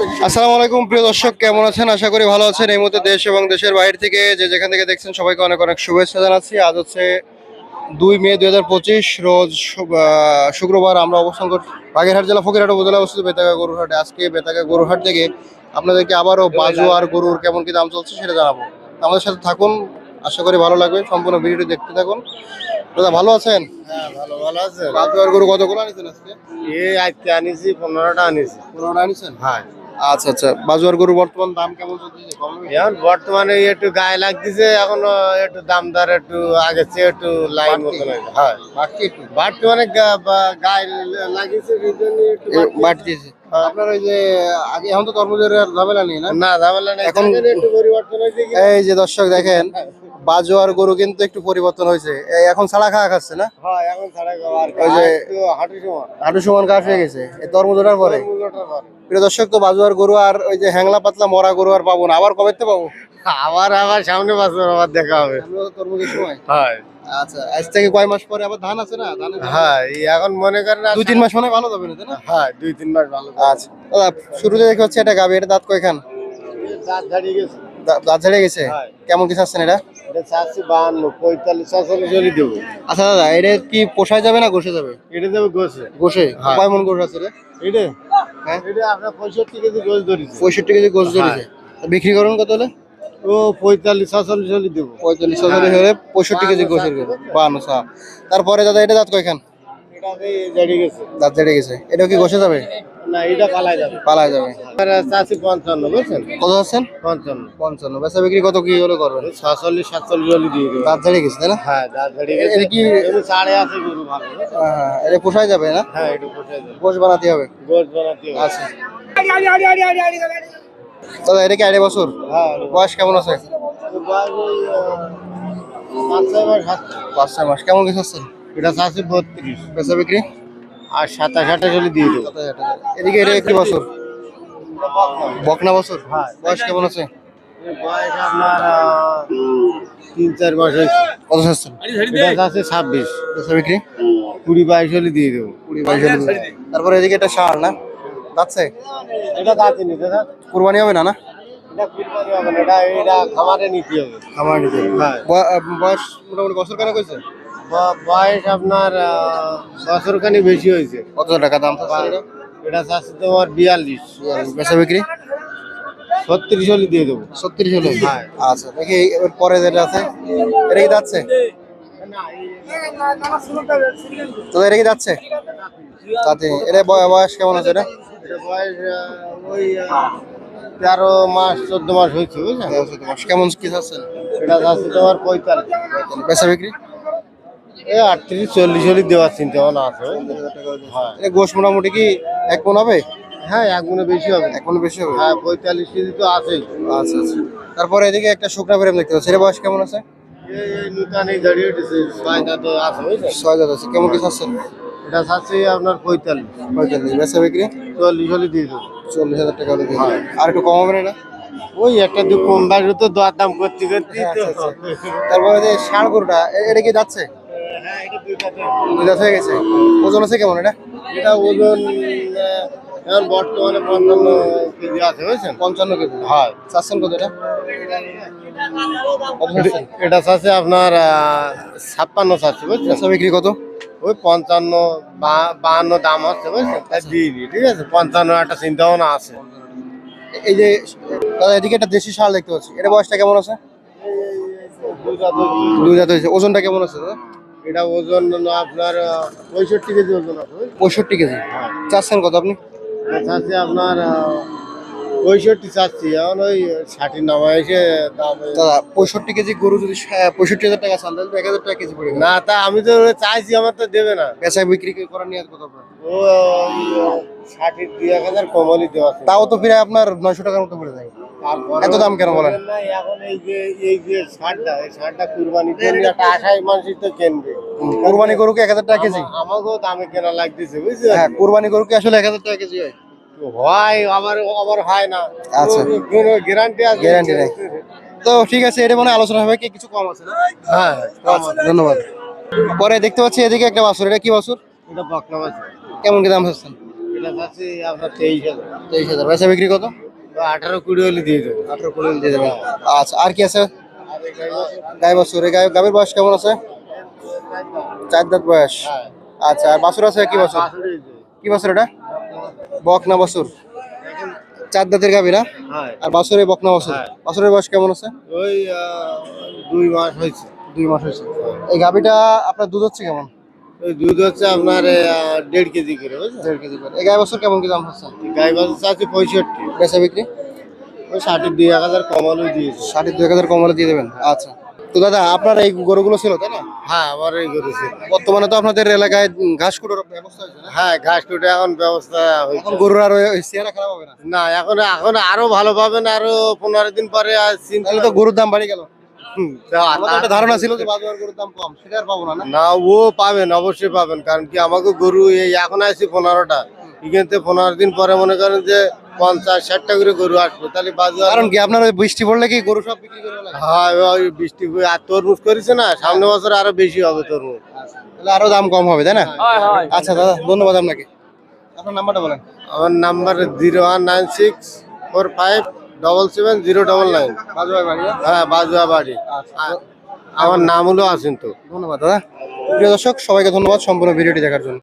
আসসালামু আলাইকুম প্রিয় দর্শক কেমন আছেন? আশা করি ভালো আছেন। এই মুহূর্তে দেশ এবং দেশের বাইরে থেকে যে যেখান থেকে দেখছেন সবাইকে অনেক অনেক শুভেচ্ছা জানাচ্ছি। আজ হচ্ছে দুই মে দুই হাজার পঁচিশ রোজ শুক্রবার আমরা অবস্থান করি বাগেরহাট জেলা ফকিরহাট উপজেলা অবস্থিত বেতাগা গরুরহাটে। আজকে বেতাগা গরুরহাট থেকে আপনাদেরকে আবারও বাজু আর গরুর কেমন কি দাম চলছে সেটা জানাব। আমাদের সাথে থাকুন আশা করি ভালো লাগবে। সম্পূর্ণ ভিডিওটি দেখতে থাকুন। দাদা ভালো আছেন? হ্যাঁ ভালো ভালো আছে বাজু আর গরু কতগুলো আনিছেন আজকে? এই আজকে আনিছি পনেরোটা আনিছি। পনেরোটা আনিছেন? হ্যাঁ। আচ্ছা আচ্ছা। বাজু আর গরু বর্তমান দাম কেমন এখন বর্তমানে একটু গায়ে লাগতেছে এখন একটু দামদার একটু আগের চেয়ে একটু লাইন বাড়তি? মতন হ্যাঁ। বাড়তি একটু? বর্তমানে গা- বা- গায়ে লাগিয়েছে এই জন্য একটু এ, বাড়তি। বাড়তি দিয়েছে আপনার ওই যে আগে এখন তো তরমুজের ঝামেলা নেই না? না ঝামেলা নেই এখন- এখন একটু পরিবর্তন হয়েছে এই যে দর্শক দেখেন বাজু আর গরু কিন্তু একটু পরিবর্তন হয়েছে। এখন ছাড়া খাওয়া খাচ্ছে না? হ্যাঁ ওই যে- হাঁটু সমান। কাজ হয়ে গেছে। এই পরে? প্রিয় দর্শক তো বাজু আর গরু আর ওই যে হ্যাংলা পাতলা মরা গরু আর পাবো না। আবার পাবো? আবার আবার সামনে বছর আবার দেখা হবে। তরমুজের সময়? হ্যাঁ। আচ্ছা আজ থেকে কয় মাস পরে? আবার ধান আছে না? ধান? হ্যাঁ এখন মনে করেন দুই তিন মাস মানে ভালো যাবে না না? হ্যাঁ দুই তিন মাস ভালো আচ্ছা শুরুতে দেখে হচ্ছে এটা গাবি এটা দাঁত কয়খান? দাঁত ঝাড়িয়ে গেছে। দাঁত ঝেড়ে গেছে? হ্যাঁ। কেমন কি চাচ্ছেন এটা? বাহান্ন পঁয়তাল্লিশ ছচল্লিশ দেবো। আচ্ছা দাদা এটা কি পোষায় যাবে না যাবে? এটা গোসে হ্যাঁ। কয় মন গোস আছে রে এটা? হ্যাঁ। এটা আপনার পঁয়ষট্টি কেজি ধরেছে। পঁয়ষট্টি কেজি গোস ধরেছে। বিক্রি করুন কত হলে? ও পঁয়তাল্লিশ ছচল্লিশ হলে দেবো। পঁয়তাল্লিশ হাজার হলে পঁয়ষট্টি কেজি গোসের করে সা তারপরে দাদা এটা দাঁত কয়খান? এটা দাঁত জেড়ে গেছে। এটা কি ঘষে যাবে? না এটা পালাই যাবে। পালায় যাবে। চাষি পঞ্চান্ন বুঝছেন? কত আছেন? পঞ্চান্ন। পঞ্চান্ন। বেচা বিক্রি কত কি হলে করবেন? ছচল্লিশ সাতচল্লিশ হলে দিয়ে দেবো। দাঁত জেড়ে গেছে তাই না? হ্যাঁ দাঁত ঝাড়িয়ে গেছে। এটা কি সাড়ে আছে গরু ভালো হ্যাঁ, হ্যাঁ, এটা পোষায় যাবে না? হ্যাঁ একটু পোষায় যাবে। গোস বানাতে হবে। গোছ বানাতে হবে। আচ্ছা। দাদা এটা কি আড়াই বছর? হ্যাঁ বয়স কেমন আছে? পাঁচ ছয় মাস পাঁচ ছয় মাস। কেমন কিছু আছেন এটা চাষি বত্রিশ। বেচা বিক্রি? আর সাতাশ আঠাশ হলে দিয়ে দেবো। এদিকে এটা একটি বছর। বকনা বছর? হ্যাঁ। বয়স কেমন আছে? বয়স তিন চার মাস হয়েছে। কত চাচ্ছেন এটা আছে ছাব্বিশ। বেচা বিক্রি? কুড়ি বাইশ হলে দিয়ে দেবো। কুড়ি বাইশ হলে তারপরে এদিকে এটা সার না? যাচ্ছে? এটা কুরবানি হবে না না? এটা হবে এটা এটা খামারে নিতে হবে। আমার নিতে হ্যাঁ। বয়স মোটামুটি বছর কেন কইছে বয়স আপনার আহ, খানি বেশি হয়েছে। কত টাকা দাম? এটা চাচ্ছে তোমার বিয়াল্লিশ। বেচা বিক্রি? ছত্রিশ হলে দিয়ে দেবো। ছত্রিশ হলে? হ্যাঁ। আচ্ছা দেখি এর পরে যেটা আছে। এটা কি যাচ্ছে? তো এটা কি যাচ্ছে? তাতে এটা বয়- বয়স কেমন আছে এটা? এটা বয়স ওই তেরো মাস চোদ্দ মাস হয়েছে বুঝলেন? মাস। কেমন কি চাচ্ছেন এটা যাচ্ছে তোমার পঁয়তাল্লিশ। বেচা বিক্রি? এই আটত্রিশ চল্লিশ হলে দেওয়ার চিন্তা ভাবনা আছে? হ্যাঁ। গোশ মোটামুটি কি এক মন হবে? হ্যাঁ এক বেশি হবে। এক মন বেশি হবে? হ্যাঁ পঁয়তাল্লিশ কেজি তো আছেই। আচ্ছা আচ্ছা। তারপরে এদিকে একটা শুকনা প্রেম দেখতে পাচ্ছি। বয়স কেমন আছে? এই এই এই ছয় দাঁতে আছে। আছে কেমন কি চাচ্ছেন এটা চাচ্ছে আপনার পঁয়তাল্লিশ। পঁয়তাল্লিশ। বেচা বিক্রি? চল্লিশ হলে দিয়ে দেবো। চল্লিশ হাজার টাকা হলে দিয়ে দেবে। আর একটু কম হবে না ওই একটা দু কম বাড়ি তো দর দাম করতে করতে তো তারপরে যে ষাঁড় গরুটা এটা কি যাচ্ছে? হ্যাঁ দুই দাঁত হয়ে গেছে ওজন আছে কেমন এটা এটা ওজন এখন বর্তমানে পঞ্চান্ন কেজি আছে বুঝছেন পঞ্চান্ন কেজি হয় চাচ্ছেন কত এটা এটা চাচ্ছে আপনার ছাপ্পান্ন চাচ্ছে বুঝছেন বিক্রি কত ওই পঞ্চান্ন বাহান্ন দাম হচ্ছে বুঝছেন তাই দিয়ে দিই ঠিক আছে পঞ্চান্ন একটা চিন্তা ভাবনা আছে এই যে দাদা এদিকে একটা দেশি ষাঁড় দেখতে পাচ্ছি এটা বয়সটা কেমন আছে দুই দাঁত হয়েছে ওজনটা কেমন আছে দাদা এটা ওজন আপনার পঁয়ষট্টি কেজি ওজন আছে? পঁয়ষট্টি কেজি। চাচ্ছেন কত আপনি? এটা চাচ্ছে আপনার পঁয়ষট্টি চাচ্ছি। এখন ওই ষাটির নামা এসে দাম দাদা পঁয়ষট্টি কেজি গরু যদি পঁয়ষট্টি হাজার টাকা চান তাহলে এক হাজার টাকা কেজি পড়ে না তা আমি তো চাইছি আমার তো দেবে না। বেচা বিক্রি করার নিয়ে কত? ও ষাটের দুই এক হাজার কমলই দেওয়া তাও তো ফিরে আপনার নয়শো টাকার মতো পড়ে যায়। এত দাম কেন বলেন? না, এখন এই যে এই যে ষাটটা এই ষাটটা কুরবানি একটা আশায় মানুষ তো কিনবে। কোরবানি গরুকে এক হাজার টাকা কেজি? আমা- আমাকেও দামে কেনা লাগতেছে বুঝছেন? হ্যাঁ কোরবানি গরুকে আসলে এক হাজার টাকা কেজি হয়? হয় হয় না। আচ্ছা। তো কোনো গ্যারান্টি আছে। Guarantee নেই। তো ঠিক আছে এটা মনে হয় আলোচনা হবে কি? কিছু কম আছে না? হ্যাঁ আচ্ছা, ধন্যবাদ। পরে দেখতে পাচ্ছি এদিকে একটা বাছুর এটা কি বাছুর? এটা বকনা আছে কেমন কি দাম এটা আপনার তেইশ হাজার। তেইশ হাজার। বিক্রি কত? আঠারো কুড়ি হলে দিয়ে দেবো। আঠারো কুড়ি দিয়ে দেবেন আচ্ছা আর কি আছে? গাই বাছুর এই গাই গাভীর বয়স কেমন আছে? চার দাঁত বয়স। আচ্ছা আর বাছুর আছে কি বাছুর? কি বাছুর এটা? বক না বাছুর? চার দাঁতের গাভী না? হ্যাঁ। আর বাছুরে বক না বাছুর? হ্যাঁ। বাছুরের বয়স কেমন আছে? ওই দুই মাস হয়েছে। দুই মাস হয়েছে। এই গাভীটা আপনার দুধ হচ্ছে কেমন? দুধ হচ্ছে আপনার দেড় কেজি করে বুঝলেন? দেড় কেজি করে। এই গাই বাছুর কেমন কি দাম হচ্ছে? গাই বাজার চাচ্ছি পঁয়ষট্টি। বেচা বিক্রি? ওই ষাটের দুই এক হাজার কমানো দিয়েছে ষাটের দুই হাজার কমলে দিয়ে দেবেন? আচ্ছা। তো দাদা আপনার এই গরুগুলো ছিল তাই না? হ্যাঁ আমার এই করেছে বর্তমানে তো আপনাদের এলাকায় ঘাস কুটোর ব্যবস্থা হয়েছে হ্যাঁ ঘাস কুটে এখন ব্যবস্থা হয়েছে। এখন গরুর আর চেহারা খারাপ হবে না? না এখন এখন আরও ভালো পাবেন আরও পনেরো দিন পরে তাহলে তো গরুর দাম বাড়ি গেল। হুম, তা একটা ধারণা ছিল যে বাজার গরুর দাম কম সেটা আর পাবো না ও পাবেন অবশ্যই পাবেন কারণ কি আমাকে গরু এই এখন আসছি পনেরোটা। এখান থেকে পনেরো দিন পরে মনে করেন যে পঞ্চাশ ষাটটা করে গরু আসবে তাহলে বাজার কারণ কি আপনার ওই বৃষ্টি পড়লে কি গরু সব বিক্রি করে হ্যাঁ ওই বৃষ্টি আর তরমুজ করেছে না সামনে বছর আরও বেশি হবে তরমুজ। তাহলে আরও দাম কম হবে তাই না? আচ্ছা দাদা ধন্যবাদ আপনাকে। আপনার নাম্বারটা বলেন। আমার number zero one nine six four five double seven zero double nine হ্যাঁ বাজুয়া বাড়ি আচ্ছা। আমার নাম হলো আসেন তো। ধন্যবাদ দাদা। প্রিয় দর্শক সবাইকে ধন্যবাদ সম্পূর্ণ ভিডিওটি দেখার জন্য।